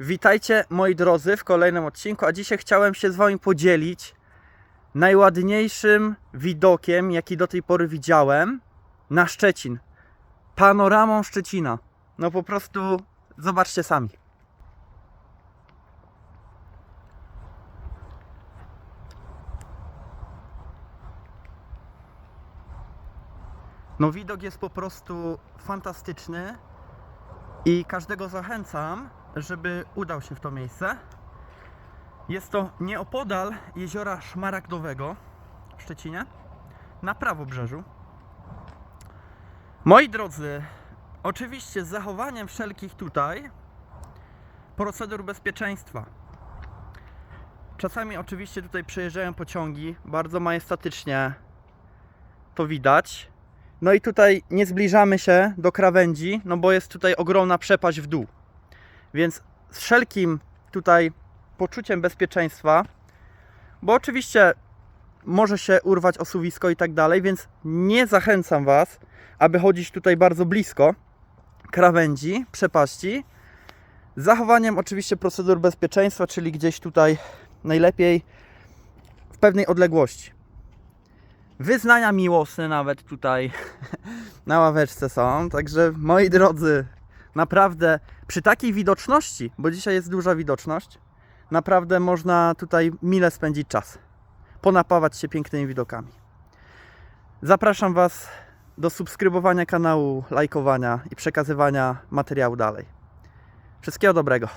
Witajcie moi drodzy w kolejnym odcinku, a dzisiaj chciałem się z Wami podzielić najładniejszym widokiem, jaki do tej pory widziałem na Szczecin. Panoramą Szczecina. No po prostu zobaczcie sami. No widok jest po prostu fantastyczny i każdego zachęcam, żeby udał się w to miejsce. Jest to nieopodal jeziora Szmaragdowego w Szczecinie, na prawobrzeżu. Moi drodzy, oczywiście z zachowaniem wszelkich tutaj procedur bezpieczeństwa. Czasami oczywiście tutaj przejeżdżają pociągi, bardzo majestatycznie to widać. No i tutaj nie zbliżamy się do krawędzi, no bo jest tutaj ogromna przepaść w dół. Więc z wszelkim tutaj poczuciem bezpieczeństwa, bo oczywiście może się urwać osuwisko i tak dalej, więc nie zachęcam Was, aby chodzić tutaj bardzo blisko krawędzi, przepaści. Z zachowaniem oczywiście procedur bezpieczeństwa, czyli gdzieś tutaj najlepiej w pewnej odległości. Wyznania miłosne nawet tutaj na ławeczce są. Także moi drodzy, naprawdę przy takiej widoczności, bo dzisiaj jest duża widoczność, naprawdę można tutaj mile spędzić czas. Ponapawać się pięknymi widokami. Zapraszam Was do subskrybowania kanału, lajkowania i przekazywania materiału dalej. Wszystkiego dobrego.